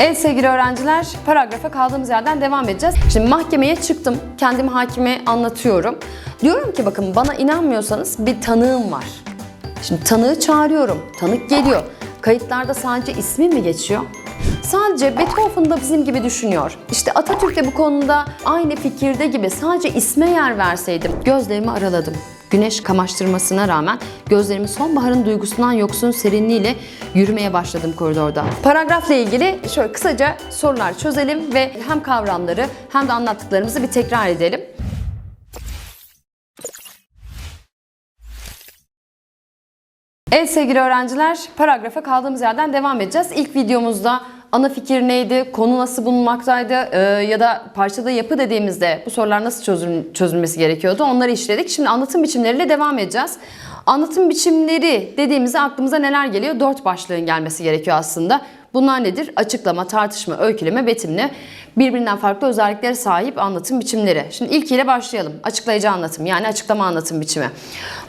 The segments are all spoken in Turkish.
Evet sevgili öğrenciler, paragrafa kaldığımız yerden devam edeceğiz. Şimdi mahkemeye çıktım, kendimi hakime anlatıyorum. Diyorum ki bakın bana inanmıyorsanız bir tanığım var. Şimdi tanığı çağırıyorum, tanık geliyor. Kayıtlarda sadece ismi mi geçiyor? Sadece Beethoven da bizim gibi düşünüyor. İşte Atatürk de bu konuda aynı fikirde gibi sadece isme yer verseydim. Gözlerimi araladım. Güneş kamaştırmasına rağmen gözlerimi sonbaharın duygusundan yoksun serinliğiyle yürümeye başladım koridorda. Paragrafla ilgili şöyle kısaca sorular çözelim ve hem kavramları hem de anlattıklarımızı bir tekrar edelim. Evet sevgili öğrenciler, paragrafa kaldığımız yerden devam edeceğiz. İlk videomuzda ana fikir neydi, konu nasıl bulunmaktaydı e, ya da parçada yapı dediğimizde bu sorular nasıl çözül- çözülmesi gerekiyordu onları işledik. Şimdi anlatım biçimleriyle devam edeceğiz. Anlatım biçimleri dediğimizde aklımıza neler geliyor? Dört başlığın gelmesi gerekiyor aslında. Bunlar nedir? Açıklama, tartışma, öyküleme, betimle birbirinden farklı özelliklere sahip anlatım biçimleri. Şimdi ilkiyle başlayalım. Açıklayıcı anlatım yani açıklama anlatım biçimi.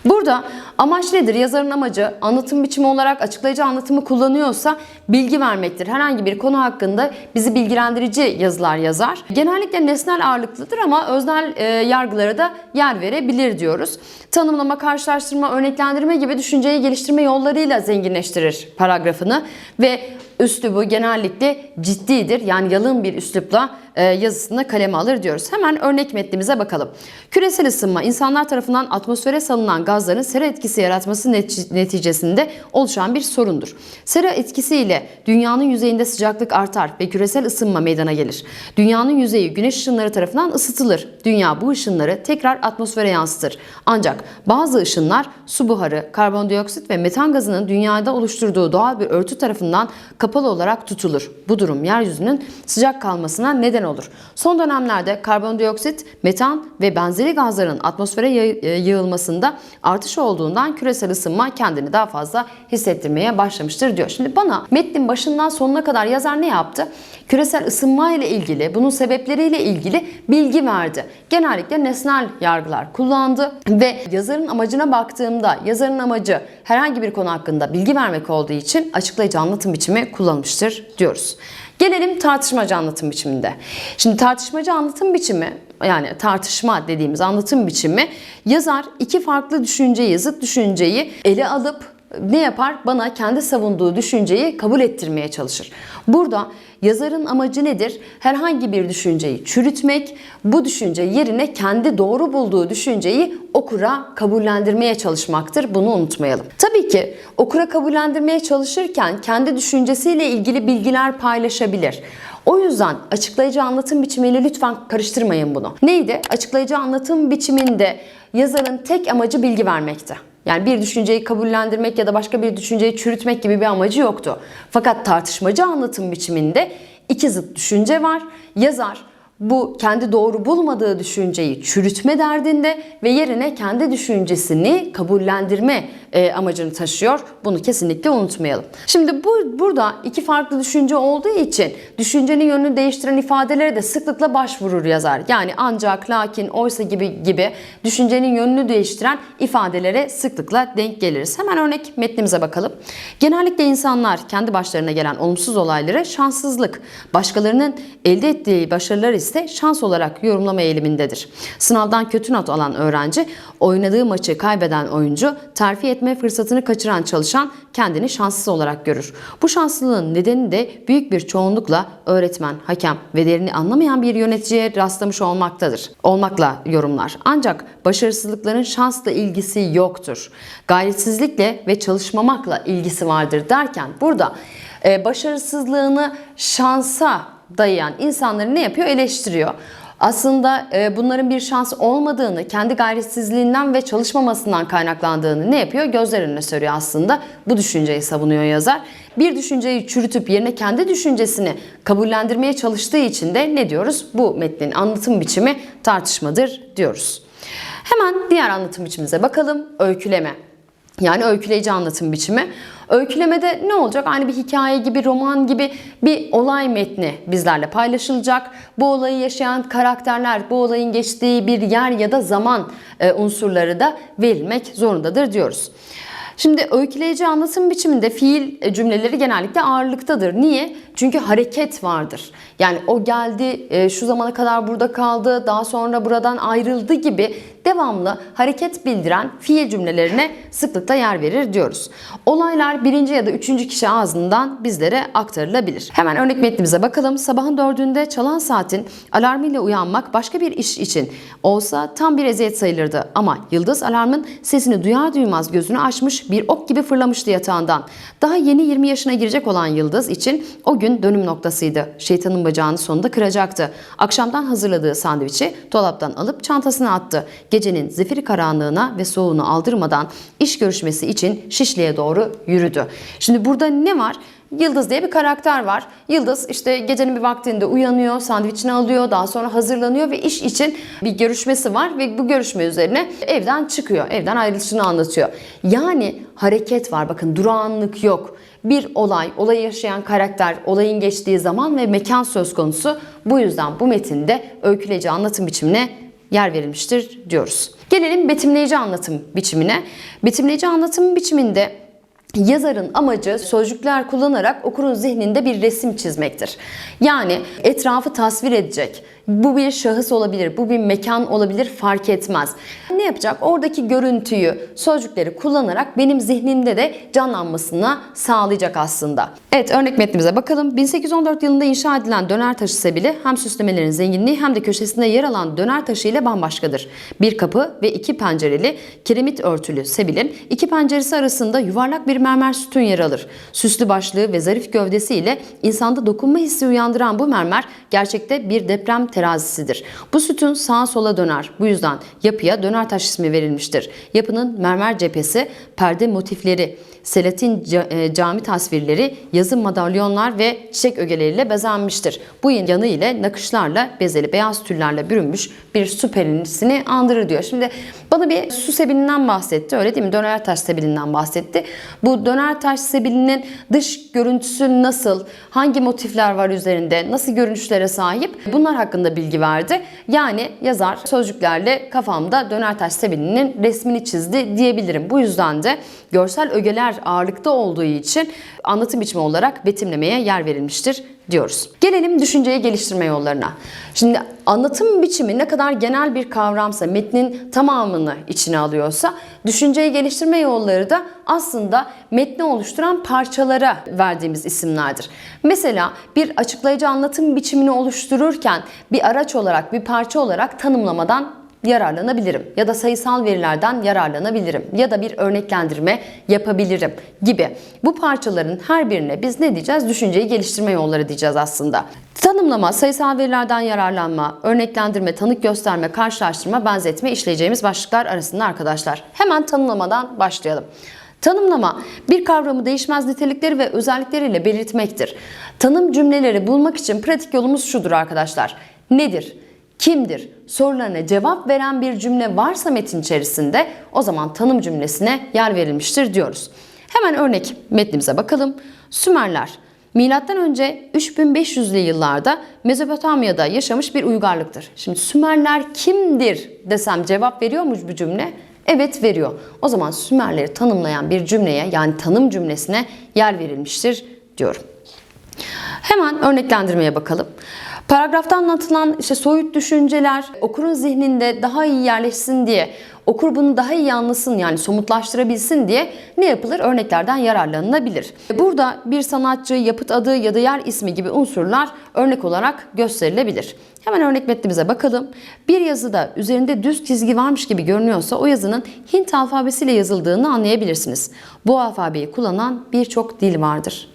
Burada amaç nedir? Yazarın amacı anlatım biçimi olarak açıklayıcı anlatımı kullanıyorsa bilgi vermektir. Herhangi bir konu hakkında bizi bilgilendirici yazılar yazar. Genellikle nesnel ağırlıklıdır ama öznel e, yargılara da yer verebilir diyoruz. Tanımlama, karşılaştırma, örneklendirme gibi düşünceyi geliştirme yollarıyla zenginleştirir paragrafını ve üslubu genellikle ciddidir. Yani yalın bir üslupla e, yazısında kaleme alır diyoruz. Hemen örnek metnimize bakalım. Küresel ısınma insanlar tarafından atmosfere salınan gazların sera etkisi yaratması neti- neticesinde oluşan bir sorundur. Sera etkisiyle dünyanın yüzeyinde sıcaklık artar ve küresel ısınma meydana gelir. Dünyanın yüzeyi güneş ışınları tarafından ısıtılır. Dünya bu ışınları tekrar atmosfere yansıtır. Ancak bazı ışınlar su buharı, karbondioksit ve metan gazının dünyada oluşturduğu doğal bir örtü tarafından kapalı olarak tutulur. Bu durum yeryüzünün sıcak kalmasına neden olur. Son dönemlerde karbondioksit, metan ve benzeri gazların atmosfere e, yığılmasında artış olduğundan küresel ısınma kendini daha fazla hissettirmeye başlamıştır diyor. Şimdi bana metnin başından sonuna kadar yazar ne yaptı? Küresel ısınma ile ilgili, bunun sebepleriyle ilgili bilgi verdi. Genellikle nesnel yargılar kullandı ve yazarın amacına baktığımda yazarın amacı herhangi bir konu hakkında bilgi vermek olduğu için açıklayıcı anlatım biçimi kullanılmıştır diyoruz. Gelelim tartışmacı anlatım biçiminde. Şimdi tartışmacı anlatım biçimi yani tartışma dediğimiz anlatım biçimi yazar iki farklı düşünceyi, zıt düşünceyi ele alıp ne yapar? Bana kendi savunduğu düşünceyi kabul ettirmeye çalışır. Burada yazarın amacı nedir? Herhangi bir düşünceyi çürütmek, bu düşünce yerine kendi doğru bulduğu düşünceyi okura kabullendirmeye çalışmaktır. Bunu unutmayalım. Tabii ki okura kabullendirmeye çalışırken kendi düşüncesiyle ilgili bilgiler paylaşabilir. O yüzden açıklayıcı anlatım biçimiyle lütfen karıştırmayın bunu. Neydi? Açıklayıcı anlatım biçiminde yazarın tek amacı bilgi vermekti. Yani bir düşünceyi kabullendirmek ya da başka bir düşünceyi çürütmek gibi bir amacı yoktu. Fakat tartışmacı anlatım biçiminde iki zıt düşünce var. Yazar bu kendi doğru bulmadığı düşünceyi çürütme derdinde ve yerine kendi düşüncesini kabullendirme e, amacını taşıyor. Bunu kesinlikle unutmayalım. Şimdi bu burada iki farklı düşünce olduğu için düşüncenin yönünü değiştiren ifadelere de sıklıkla başvurur yazar. Yani ancak, lakin, oysa gibi gibi düşüncenin yönünü değiştiren ifadelere sıklıkla denk geliriz. Hemen örnek metnimize bakalım. Genellikle insanlar kendi başlarına gelen olumsuz olayları şanssızlık, başkalarının elde ettiği başarılar ise şans olarak yorumlama eğilimindedir. Sınavdan kötü not alan öğrenci, oynadığı maçı kaybeden oyuncu, terfi etme fırsatını kaçıran çalışan kendini şanssız olarak görür. Bu şanslılığın nedeni de büyük bir çoğunlukla öğretmen, hakem ve derini anlamayan bir yöneticiye rastlamış olmaktadır. Olmakla yorumlar. Ancak başarısızlıkların şansla ilgisi yoktur. Gayretsizlikle ve çalışmamakla ilgisi vardır derken burada e, başarısızlığını şansa dayayan insanları ne yapıyor? Eleştiriyor. Aslında e, bunların bir şans olmadığını, kendi gayretsizliğinden ve çalışmamasından kaynaklandığını ne yapıyor? Gözler önüne seriyor aslında. Bu düşünceyi savunuyor yazar. Bir düşünceyi çürütüp yerine kendi düşüncesini kabullendirmeye çalıştığı için de ne diyoruz? Bu metnin anlatım biçimi tartışmadır diyoruz. Hemen diğer anlatım biçimimize bakalım. Öyküleme. Yani öyküleyici anlatım biçimi. Öykülemede ne olacak? Aynı bir hikaye gibi, roman gibi bir olay metni bizlerle paylaşılacak. Bu olayı yaşayan karakterler, bu olayın geçtiği bir yer ya da zaman e, unsurları da verilmek zorundadır diyoruz. Şimdi öyküleyici anlatım biçiminde fiil e, cümleleri genellikle ağırlıktadır. Niye? Çünkü hareket vardır. Yani o geldi, e, şu zamana kadar burada kaldı, daha sonra buradan ayrıldı gibi devamlı hareket bildiren fiil cümlelerine sıklıkla yer verir diyoruz. Olaylar birinci ya da üçüncü kişi ağzından bizlere aktarılabilir. Hemen örnek metnimize bakalım. Sabahın dördünde çalan saatin alarmıyla uyanmak başka bir iş için olsa tam bir eziyet sayılırdı. Ama Yıldız alarmın sesini duyar duymaz gözünü açmış bir ok gibi fırlamıştı yatağından. Daha yeni 20 yaşına girecek olan Yıldız için o gün dönüm noktasıydı. Şeytanın bacağını sonunda kıracaktı. Akşamdan hazırladığı sandviçi dolaptan alıp çantasına attı. Gecenin zifiri karanlığına ve soğuğunu aldırmadan iş görüşmesi için Şişli'ye doğru yürüdü. Şimdi burada ne var? Yıldız diye bir karakter var. Yıldız işte gecenin bir vaktinde uyanıyor, sandviçini alıyor, daha sonra hazırlanıyor ve iş için bir görüşmesi var ve bu görüşme üzerine evden çıkıyor. Evden ayrılışını anlatıyor. Yani hareket var. Bakın durağanlık yok. Bir olay, olayı yaşayan karakter, olayın geçtiği zaman ve mekan söz konusu. Bu yüzden bu metinde öyküleyici anlatım biçimine yer verilmiştir diyoruz. Gelelim betimleyici anlatım biçimine. Betimleyici anlatım biçiminde Yazarın amacı sözcükler kullanarak okurun zihninde bir resim çizmektir. Yani etrafı tasvir edecek. Bu bir şahıs olabilir, bu bir mekan olabilir fark etmez. Ne yapacak? Oradaki görüntüyü, sözcükleri kullanarak benim zihnimde de canlanmasına sağlayacak aslında. Evet örnek metnimize bakalım. 1814 yılında inşa edilen döner taşı sebili hem süslemelerin zenginliği hem de köşesinde yer alan döner taşı ile bambaşkadır. Bir kapı ve iki pencereli kiremit örtülü sebilin iki penceresi arasında yuvarlak bir mermer sütun yer alır. Süslü başlığı ve zarif gövdesiyle insanda dokunma hissi uyandıran bu mermer gerçekte bir deprem terazisidir. Bu sütun sağa sola döner. Bu yüzden yapıya döner taş ismi verilmiştir. Yapının mermer cephesi, perde motifleri, selatin e, cami tasvirleri, yazı madalyonlar ve çiçek ögeleriyle bezenmiştir. Bu yanı ile nakışlarla bezeli beyaz tüllerle bürünmüş bir su perinisini andırır diyor. Şimdi bana bir su sebilinden bahsetti öyle değil mi? Döner taş sebilinden bahsetti. Bu döner taş sebilinin dış görüntüsü nasıl? Hangi motifler var üzerinde? Nasıl görünüşlere sahip? Bunlar hakkında bilgi verdi. Yani yazar sözcüklerle kafamda döner taş sebilinin resmini çizdi diyebilirim. Bu yüzden de görsel ögeler ağırlıkta olduğu için anlatım biçimi olarak betimlemeye yer verilmiştir diyoruz. Gelelim düşünceyi geliştirme yollarına. Şimdi anlatım biçimi ne kadar genel bir kavramsa, metnin tamamını içine alıyorsa, düşünceyi geliştirme yolları da aslında metni oluşturan parçalara verdiğimiz isimlerdir. Mesela bir açıklayıcı anlatım biçimini oluştururken bir araç olarak, bir parça olarak tanımlamadan yararlanabilirim ya da sayısal verilerden yararlanabilirim ya da bir örneklendirme yapabilirim gibi. Bu parçaların her birine biz ne diyeceğiz? Düşünceyi geliştirme yolları diyeceğiz aslında. Tanımlama, sayısal verilerden yararlanma, örneklendirme, tanık gösterme, karşılaştırma, benzetme işleyeceğimiz başlıklar arasında arkadaşlar. Hemen tanımlamadan başlayalım. Tanımlama bir kavramı değişmez nitelikleri ve özellikleriyle belirtmektir. Tanım cümleleri bulmak için pratik yolumuz şudur arkadaşlar. Nedir? Kimdir sorularına cevap veren bir cümle varsa metin içerisinde o zaman tanım cümlesine yer verilmiştir diyoruz. Hemen örnek metnimize bakalım. Sümerler Milattan önce 3500'lü yıllarda Mezopotamya'da yaşamış bir uygarlıktır. Şimdi Sümerler kimdir desem cevap veriyor mu bu cümle? Evet veriyor. O zaman Sümerleri tanımlayan bir cümleye yani tanım cümlesine yer verilmiştir diyorum. Hemen örneklendirmeye bakalım. Paragrafta anlatılan işte soyut düşünceler okurun zihninde daha iyi yerleşsin diye, okur bunu daha iyi anlasın yani somutlaştırabilsin diye ne yapılır? Örneklerden yararlanılabilir. Burada bir sanatçı, yapıt adı ya da yer ismi gibi unsurlar örnek olarak gösterilebilir. Hemen örnek metnimize bakalım. Bir yazıda üzerinde düz çizgi varmış gibi görünüyorsa o yazının Hint alfabesiyle yazıldığını anlayabilirsiniz. Bu alfabeyi kullanan birçok dil vardır.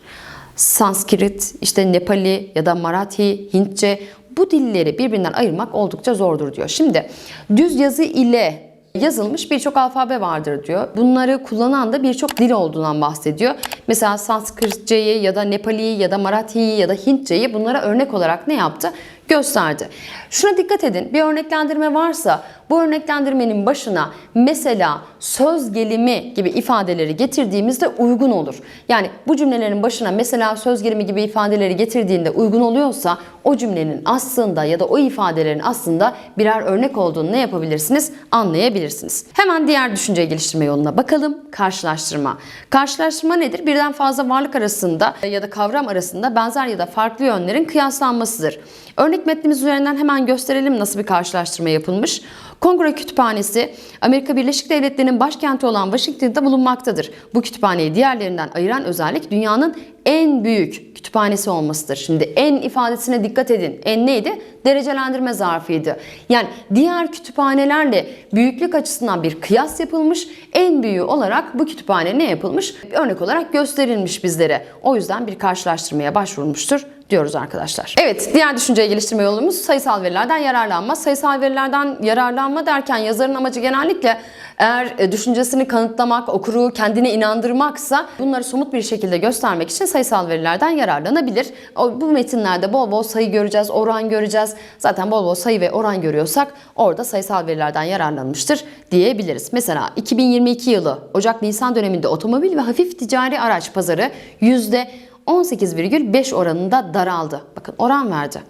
Sanskrit, işte Nepali ya da Marathi, Hintçe bu dilleri birbirinden ayırmak oldukça zordur diyor. Şimdi düz yazı ile yazılmış birçok alfabe vardır diyor. Bunları kullanan da birçok dil olduğundan bahsediyor. Mesela Sanskritçeyi ya da Nepali'yi ya da Marathi'yi ya da Hintçeyi bunlara örnek olarak ne yaptı? Gösterdi. Şuna dikkat edin. Bir örneklendirme varsa bu örneklendirmenin başına mesela söz gelimi gibi ifadeleri getirdiğimizde uygun olur. Yani bu cümlelerin başına mesela söz gelimi gibi ifadeleri getirdiğinde uygun oluyorsa o cümlenin aslında ya da o ifadelerin aslında birer örnek olduğunu ne yapabilirsiniz? Anlayabilirsiniz. Hemen diğer düşünce geliştirme yoluna bakalım. Karşılaştırma. Karşılaştırma nedir? Birden fazla varlık arasında ya da kavram arasında benzer ya da farklı yönlerin kıyaslanmasıdır. Örnek metnimiz üzerinden hemen gösterelim nasıl bir karşılaştırma yapılmış. Kongre Kütüphanesi Amerika Birleşik Devletleri'nin başkenti olan Washington'da bulunmaktadır. Bu kütüphaneyi diğerlerinden ayıran özellik dünyanın en büyük kütüphanesi olmasıdır. Şimdi en ifadesine dikkat edin. En neydi? Derecelendirme zarfıydı. Yani diğer kütüphanelerle büyüklük açısından bir kıyas yapılmış. En büyüğü olarak bu kütüphane ne yapılmış? Örnek olarak gösterilmiş bizlere. O yüzden bir karşılaştırmaya başvurulmuştur diyoruz arkadaşlar. Evet, diğer düşünceyi geliştirme yolumuz sayısal verilerden yararlanma. Sayısal verilerden yararlanma derken yazarın amacı genellikle eğer e, düşüncesini kanıtlamak, okuru kendine inandırmaksa bunları somut bir şekilde göstermek için sayısal verilerden yararlanabilir. O, bu metinlerde bol bol sayı göreceğiz, oran göreceğiz. Zaten bol bol sayı ve oran görüyorsak orada sayısal verilerden yararlanmıştır diyebiliriz. Mesela 2022 yılı Ocak-Nisan döneminde otomobil ve hafif ticari araç pazarı yüzde 18,5 oranında daraldı. Bakın oran verdi.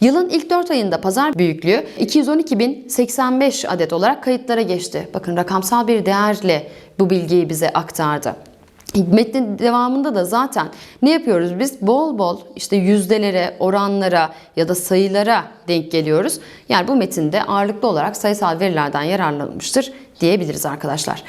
Yılın ilk 4 ayında pazar büyüklüğü 212.085 adet olarak kayıtlara geçti. Bakın rakamsal bir değerle bu bilgiyi bize aktardı. Metnin devamında da zaten ne yapıyoruz biz? Bol bol işte yüzdelere, oranlara ya da sayılara denk geliyoruz. Yani bu metinde ağırlıklı olarak sayısal verilerden yararlanılmıştır diyebiliriz arkadaşlar.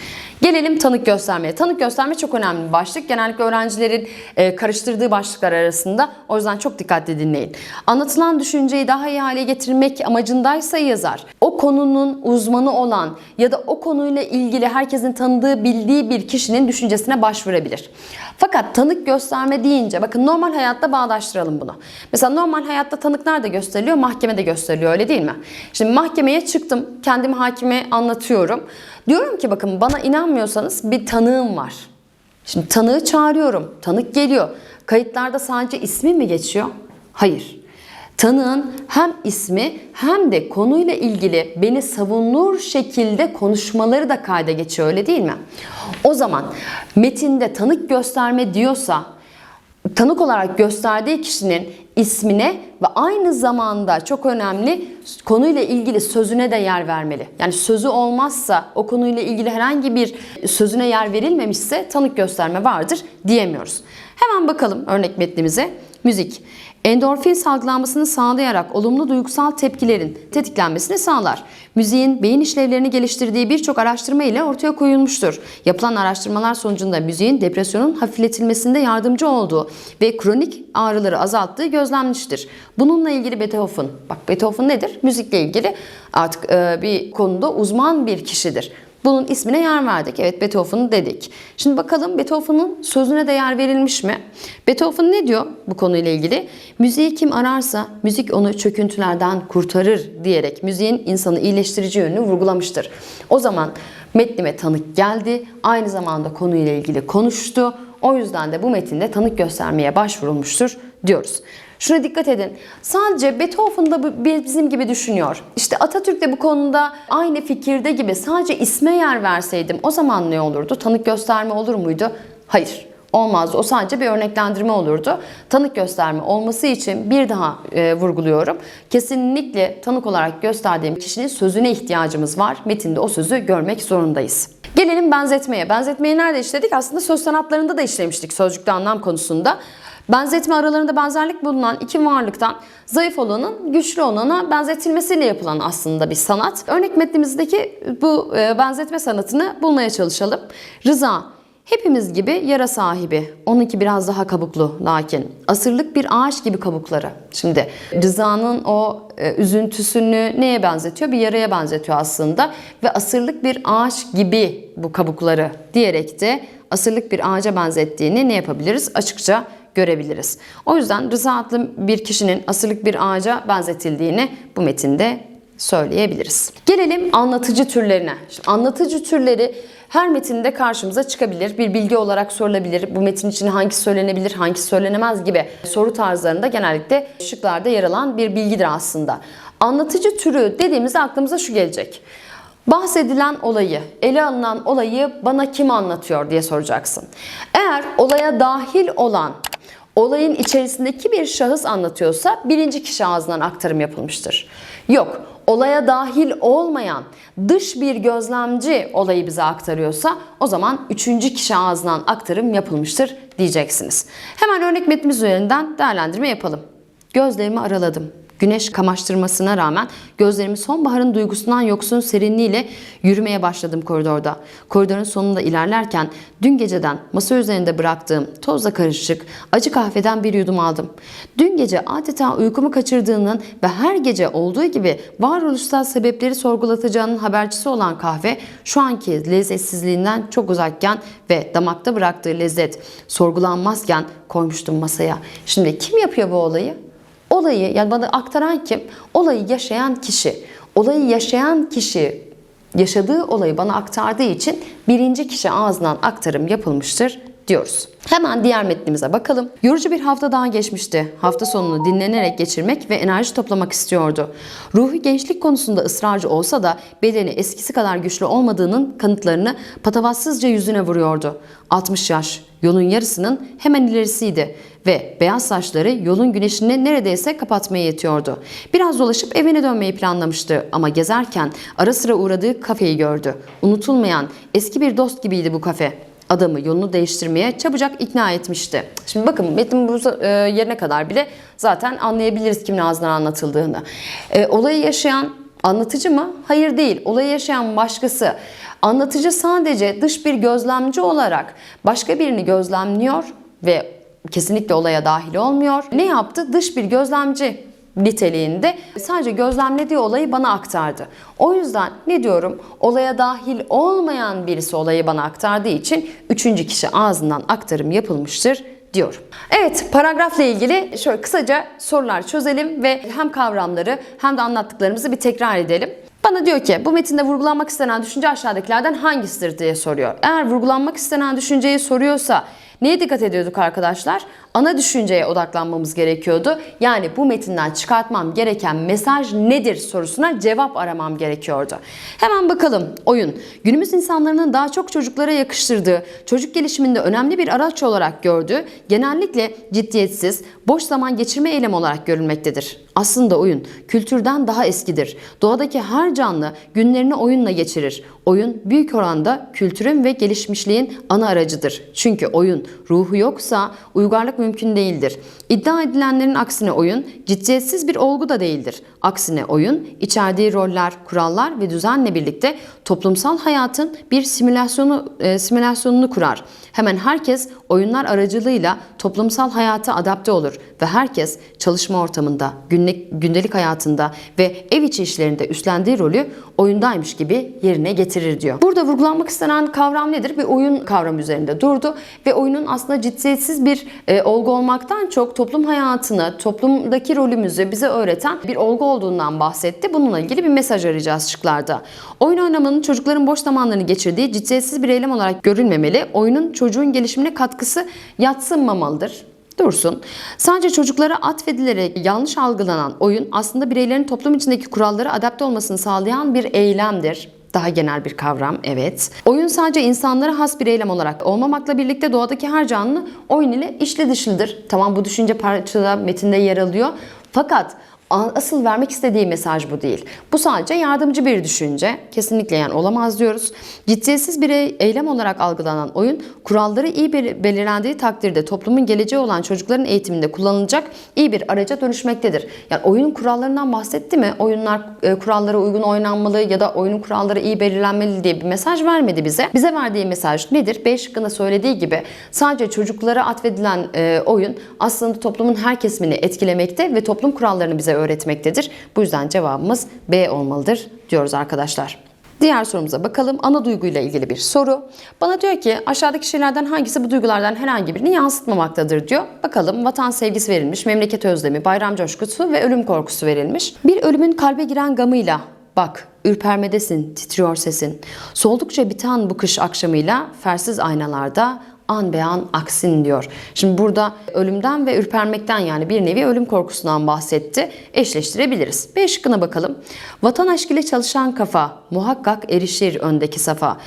Gelelim tanık göstermeye. Tanık gösterme çok önemli bir başlık. Genellikle öğrencilerin e, karıştırdığı başlıklar arasında. O yüzden çok dikkatli dinleyin. Anlatılan düşünceyi daha iyi hale getirmek amacındaysa yazar. O konunun uzmanı olan ya da o konuyla ilgili herkesin tanıdığı, bildiği bir kişinin düşüncesine başvurabilir. Fakat tanık gösterme deyince bakın normal hayatta bağdaştıralım bunu. Mesela normal hayatta tanık nerede gösteriliyor? Mahkemede gösteriliyor öyle değil mi? Şimdi mahkemeye çıktım. Kendimi hakime anlatıyorum. Diyorum ki bakın bana inanmıyorsanız bir tanığım var. Şimdi tanığı çağırıyorum. Tanık geliyor. Kayıtlarda sadece ismi mi geçiyor? Hayır. Tanığın hem ismi hem de konuyla ilgili beni savunur şekilde konuşmaları da kayda geçiyor öyle değil mi? O zaman metinde tanık gösterme diyorsa tanık olarak gösterdiği kişinin ismine ve aynı zamanda çok önemli konuyla ilgili sözüne de yer vermeli. Yani sözü olmazsa o konuyla ilgili herhangi bir sözüne yer verilmemişse tanık gösterme vardır diyemiyoruz. Hemen bakalım örnek metnimize. Müzik. Endorfin salgılanmasını sağlayarak olumlu duygusal tepkilerin tetiklenmesini sağlar. Müziğin beyin işlevlerini geliştirdiği birçok araştırma ile ortaya koyulmuştur. Yapılan araştırmalar sonucunda müziğin depresyonun hafifletilmesinde yardımcı olduğu ve kronik ağrıları azalttığı gözlenmiştir. Bununla ilgili Beethoven, bak Beethoven nedir? Müzikle ilgili artık e, bir konuda uzman bir kişidir. Bunun ismine yer verdik. Evet Beethoven dedik. Şimdi bakalım Beethoven'ın sözüne de yer verilmiş mi? Beethoven ne diyor bu konuyla ilgili? Müziği kim ararsa müzik onu çöküntülerden kurtarır diyerek müziğin insanı iyileştirici yönünü vurgulamıştır. O zaman metnime tanık geldi. Aynı zamanda konuyla ilgili konuştu. O yüzden de bu metinde tanık göstermeye başvurulmuştur diyoruz. Şuna dikkat edin. Sadece Beethoven da bizim gibi düşünüyor. İşte Atatürk de bu konuda aynı fikirde gibi sadece isme yer verseydim o zaman ne olurdu? Tanık gösterme olur muydu? Hayır. Olmazdı. O sadece bir örneklendirme olurdu. Tanık gösterme olması için bir daha e, vurguluyorum. Kesinlikle tanık olarak gösterdiğim kişinin sözüne ihtiyacımız var. Metinde o sözü görmek zorundayız. Gelelim benzetmeye. Benzetmeyi nerede işledik? Aslında söz sanatlarında da işlemiştik sözcükte anlam konusunda. Benzetme aralarında benzerlik bulunan iki varlıktan zayıf olanın güçlü olana benzetilmesiyle yapılan aslında bir sanat. Örnek metnimizdeki bu e, benzetme sanatını bulmaya çalışalım. Rıza hepimiz gibi yara sahibi. Onunki biraz daha kabuklu lakin. Asırlık bir ağaç gibi kabukları. Şimdi Rıza'nın o e, üzüntüsünü neye benzetiyor? Bir yaraya benzetiyor aslında. Ve asırlık bir ağaç gibi bu kabukları diyerek de asırlık bir ağaca benzettiğini ne yapabiliriz? Açıkça görebiliriz. O yüzden Rıza adlı bir kişinin asırlık bir ağaca benzetildiğini bu metinde söyleyebiliriz. Gelelim anlatıcı türlerine. Şimdi anlatıcı türleri her metinde karşımıza çıkabilir. Bir bilgi olarak sorulabilir. Bu metin için hangisi söylenebilir, hangisi söylenemez gibi soru tarzlarında genellikle şıklarda yer alan bir bilgidir aslında. Anlatıcı türü dediğimizde aklımıza şu gelecek. Bahsedilen olayı, ele alınan olayı bana kim anlatıyor diye soracaksın. Eğer olaya dahil olan olayın içerisindeki bir şahıs anlatıyorsa birinci kişi ağzından aktarım yapılmıştır. Yok, olaya dahil olmayan dış bir gözlemci olayı bize aktarıyorsa o zaman üçüncü kişi ağzından aktarım yapılmıştır diyeceksiniz. Hemen örnek metnimiz üzerinden değerlendirme yapalım. Gözlerimi araladım. Güneş kamaştırmasına rağmen gözlerimi sonbaharın duygusundan yoksun serinliğiyle yürümeye başladım koridorda. Koridorun sonunda ilerlerken dün geceden masa üzerinde bıraktığım tozla karışık acı kahveden bir yudum aldım. Dün gece adeta uykumu kaçırdığının ve her gece olduğu gibi varoluşsal sebepleri sorgulatacağının habercisi olan kahve şu anki lezzetsizliğinden çok uzakken ve damakta bıraktığı lezzet sorgulanmazken koymuştum masaya. Şimdi kim yapıyor bu olayı? Olayı yani bana aktaran kim? Olayı yaşayan kişi. Olayı yaşayan kişi yaşadığı olayı bana aktardığı için birinci kişi ağzından aktarım yapılmıştır diyoruz. Hemen diğer metnimize bakalım. Yorucu bir hafta daha geçmişti. Hafta sonunu dinlenerek geçirmek ve enerji toplamak istiyordu. Ruhu gençlik konusunda ısrarcı olsa da bedeni eskisi kadar güçlü olmadığının kanıtlarını patavatsızca yüzüne vuruyordu. 60 yaş, yolun yarısının hemen ilerisiydi ve beyaz saçları yolun güneşini neredeyse kapatmaya yetiyordu. Biraz dolaşıp evine dönmeyi planlamıştı ama gezerken ara sıra uğradığı kafeyi gördü. Unutulmayan eski bir dost gibiydi bu kafe adamı yolunu değiştirmeye çabucak ikna etmişti. Şimdi bakın metin bu e, yerine kadar bile zaten anlayabiliriz kimin ağzından anlatıldığını. E, olayı yaşayan anlatıcı mı? Hayır değil. Olayı yaşayan başkası. Anlatıcı sadece dış bir gözlemci olarak başka birini gözlemliyor ve kesinlikle olaya dahil olmuyor. Ne yaptı? Dış bir gözlemci niteliğinde sadece gözlemlediği olayı bana aktardı. O yüzden ne diyorum? Olaya dahil olmayan birisi olayı bana aktardığı için üçüncü kişi ağzından aktarım yapılmıştır diyorum. Evet paragrafla ilgili şöyle kısaca sorular çözelim ve hem kavramları hem de anlattıklarımızı bir tekrar edelim. Bana diyor ki bu metinde vurgulanmak istenen düşünce aşağıdakilerden hangisidir diye soruyor. Eğer vurgulanmak istenen düşünceyi soruyorsa Neye dikkat ediyorduk arkadaşlar? Ana düşünceye odaklanmamız gerekiyordu. Yani bu metinden çıkartmam gereken mesaj nedir sorusuna cevap aramam gerekiyordu. Hemen bakalım oyun. Günümüz insanların daha çok çocuklara yakıştırdığı, çocuk gelişiminde önemli bir araç olarak gördüğü, genellikle ciddiyetsiz, boş zaman geçirme eylemi olarak görülmektedir. Aslında oyun kültürden daha eskidir. Doğadaki her canlı günlerini oyunla geçirir. Oyun büyük oranda kültürün ve gelişmişliğin ana aracıdır. Çünkü oyun ruhu yoksa uygarlık mümkün değildir. İddia edilenlerin aksine oyun ciddiyetsiz bir olgu da değildir. Aksine oyun içerdiği roller, kurallar ve düzenle birlikte toplumsal hayatın bir simülasyonu e, simülasyonunu kurar. Hemen herkes oyunlar aracılığıyla toplumsal hayata adapte olur ve herkes çalışma ortamında, günlük, gündelik hayatında ve ev içi işlerinde üstlendiği rolü oyundaymış gibi yerine getirir diyor. Burada vurgulanmak istenen kavram nedir? Bir oyun kavramı üzerinde durdu ve oyunun aslında ciddiyetsiz bir e, olgu olmaktan çok toplum hayatını, toplumdaki rolümüzü bize öğreten bir olgu olduğundan bahsetti. Bununla ilgili bir mesaj arayacağız şıklarda. Oyun oynamanın çocukların boş zamanlarını geçirdiği ciddiyetsiz bir eylem olarak görülmemeli. Oyunun çocuğun gelişimine katkısı yatsınmamalıdır dursun. Sadece çocuklara atfedilerek yanlış algılanan oyun aslında bireylerin toplum içindeki kurallara adapte olmasını sağlayan bir eylemdir. Daha genel bir kavram evet. Oyun sadece insanlara has bir eylem olarak olmamakla birlikte doğadaki her canlı oyun ile içli dışlıdır. Tamam bu düşünce parçada metinde yer alıyor. Fakat asıl vermek istediği mesaj bu değil. Bu sadece yardımcı bir düşünce. Kesinlikle yani olamaz diyoruz. Ciddiyetsiz bir eylem olarak algılanan oyun kuralları iyi bir belirlendiği takdirde toplumun geleceği olan çocukların eğitiminde kullanılacak iyi bir araca dönüşmektedir. Yani oyunun kurallarından bahsetti mi? Oyunlar e, kurallara uygun oynanmalı ya da oyunun kuralları iyi belirlenmeli diye bir mesaj vermedi bize. Bize verdiği mesaj nedir? B şıkkında söylediği gibi sadece çocuklara atfedilen e, oyun aslında toplumun her kesimini etkilemekte ve toplum kurallarını bize öğretmektedir. Bu yüzden cevabımız B olmalıdır diyoruz arkadaşlar. Diğer sorumuza bakalım. Ana duyguyla ilgili bir soru. Bana diyor ki aşağıdaki şeylerden hangisi bu duygulardan herhangi birini yansıtmamaktadır diyor. Bakalım vatan sevgisi verilmiş, memleket özlemi, bayram coşkusu ve ölüm korkusu verilmiş. Bir ölümün kalbe giren gamıyla Bak, ürpermedesin, titriyor sesin. Soldukça biten bu kış akşamıyla fersiz aynalarda an be an aksin diyor. Şimdi burada ölümden ve ürpermekten yani bir nevi ölüm korkusundan bahsetti. Eşleştirebiliriz. B şıkkına bakalım. Vatan aşkıyla çalışan kafa muhakkak erişir öndeki safa.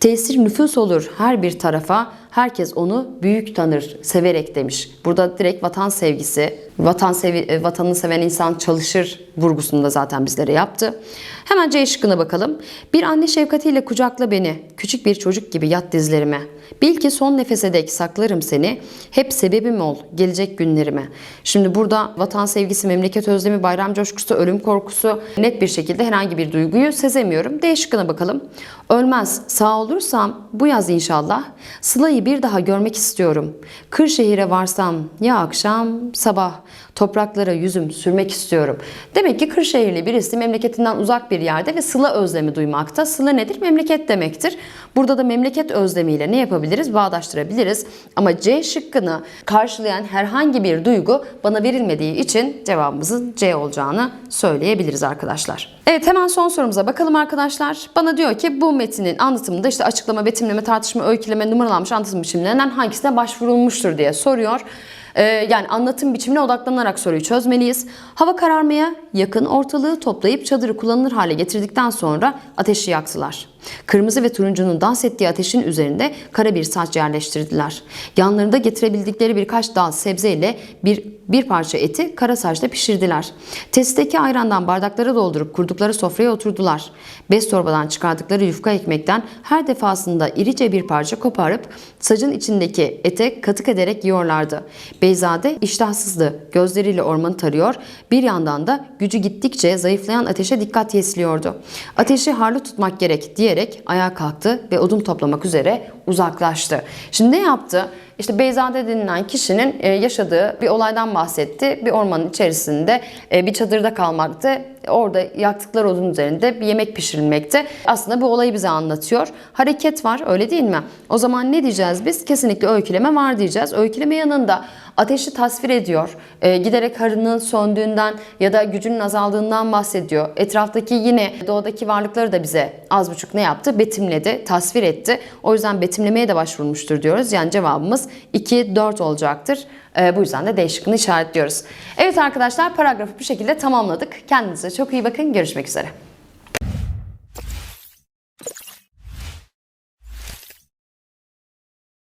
Tesir nüfus olur her bir tarafa. Herkes onu büyük tanır, severek demiş. Burada direkt vatan sevgisi, vatan sevi, e, vatanını seven insan çalışır vurgusunu da zaten bizlere yaptı. Hemen C şıkkına bakalım. Bir anne şefkatiyle kucakla beni, küçük bir çocuk gibi yat dizlerime. Bil ki son nefese dek saklarım seni, hep sebebim ol gelecek günlerime. Şimdi burada vatan sevgisi, memleket özlemi, bayram coşkusu, ölüm korkusu net bir şekilde herhangi bir duyguyu sezemiyorum. D şıkkına bakalım. Ölmez, sağ olursam bu yaz inşallah Sıla'yı bir daha görmek istiyorum. Kırşehir'e varsam ya akşam sabah topraklara yüzüm sürmek istiyorum. Demek ki Kırşehirli birisi memleketinden uzak bir yerde ve Sıla özlemi duymakta. Sıla nedir? Memleket demektir. Burada da memleket özlemiyle ne yapabiliriz? Bağdaştırabiliriz. Ama C şıkkını karşılayan herhangi bir duygu bana verilmediği için cevabımızın C olacağını söyleyebiliriz arkadaşlar. Evet hemen son sorumuza bakalım arkadaşlar. Bana diyor ki bu metinin anlatımında işte açıklama, betimleme, tartışma, öyküleme, numaralanmış anlatım biçimlerinden hangisine başvurulmuştur diye soruyor. Ee, yani anlatım biçimine odaklanarak soruyu çözmeliyiz. Hava kararmaya yakın ortalığı toplayıp çadırı kullanılır hale getirdikten sonra ateşi yaktılar. Kırmızı ve turuncunun dans ettiği ateşin üzerinde kara bir saç yerleştirdiler. Yanlarında getirebildikleri birkaç dal sebze ile bir, bir parça eti kara saçta pişirdiler. Testeki ayrandan bardaklara doldurup kurdukları sofraya oturdular. Bez torbadan çıkardıkları yufka ekmekten her defasında irice bir parça koparıp sacın içindeki ete katık ederek yiyorlardı. Beyzade iştahsızdı. Gözleriyle ormanı tarıyor. Bir yandan da gücü gittikçe zayıflayan ateşe dikkat yesliyordu. Ateşi harlı tutmak gerek diyerek ayağa kalktı ve odun toplamak üzere uzaklaştı. Şimdi ne yaptı? İşte Beyzade denilen kişinin e, yaşadığı bir olaydan bahsetti. Bir ormanın içerisinde e, bir çadırda kalmaktı. Orada yaktıkları odun üzerinde bir yemek pişirilmekte. Aslında bu olayı bize anlatıyor. Hareket var öyle değil mi? O zaman ne diyeceğiz biz? Kesinlikle öyküleme var diyeceğiz. Öyküleme yanında ateşi tasvir ediyor. E, giderek harının söndüğünden ya da gücünün azaldığından bahsediyor. Etraftaki yine doğadaki varlıkları da bize az buçuk ne yaptı? Betimledi, tasvir etti. O yüzden betimlemeye de başvurmuştur diyoruz. Yani cevabımız 2, 4 olacaktır. E, bu yüzden de D işaretliyoruz. Evet arkadaşlar paragrafı bu şekilde tamamladık. Kendinize çok iyi bakın. Görüşmek üzere.